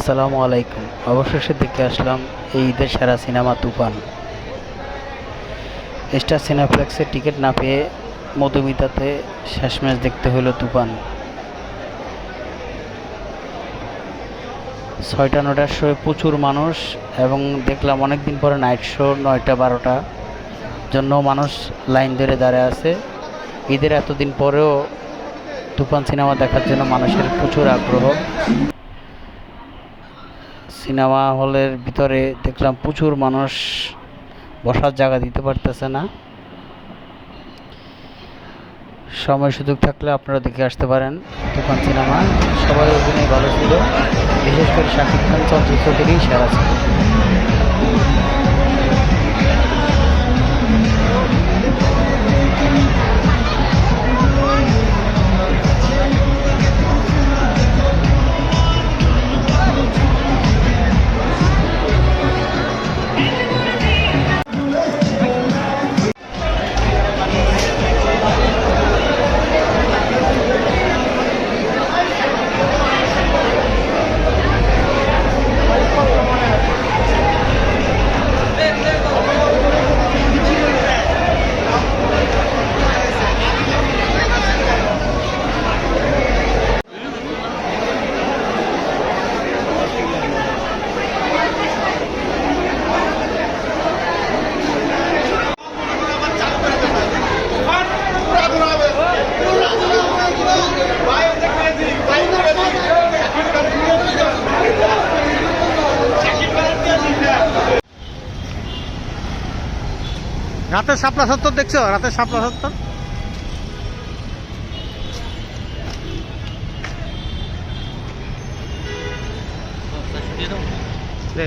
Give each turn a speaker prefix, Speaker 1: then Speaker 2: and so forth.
Speaker 1: আসসালামু আলাইকুম। অবশেষে দেখে আসলাম এই ঈদের সেরা সিনেমা তুফান। স্টার সিনেপ্লেক্সের টিকিট না পেয়ে মধুমিতাতে শেষ ম্যাচ দেখতে হলো তুফান। ছয়টা নটার শোয়ে প্রচুর মানুষ এবং দেখলাম অনেক দিন পরে নাইট শো নয়টা, বারোটা জন্য মানুষ লাইন ধরে দাঁড়ায় আছে। ঈদের এতদিন পরেও তুফান সিনেমা দেখার জন্য মানুষের প্রচুর আগ্রহ। সিনেমা হলের ভিতরে দেখলাম প্রচুর মানুষ বসার জায়গা দিতে পারতেছে না। সময় সুযোগ থাকলে আপনারা দেখে আসতে পারেন দোকান সিনেমা। সবাই অভিনয় ভালো ছিল, বিশেষ করে শাকিব খান, চলচ্চিত্রটিরই সেরা ছিল।
Speaker 2: রাতের শাপলা সত্তর দেখছ? রাতের শাপলা সত্তর? দে।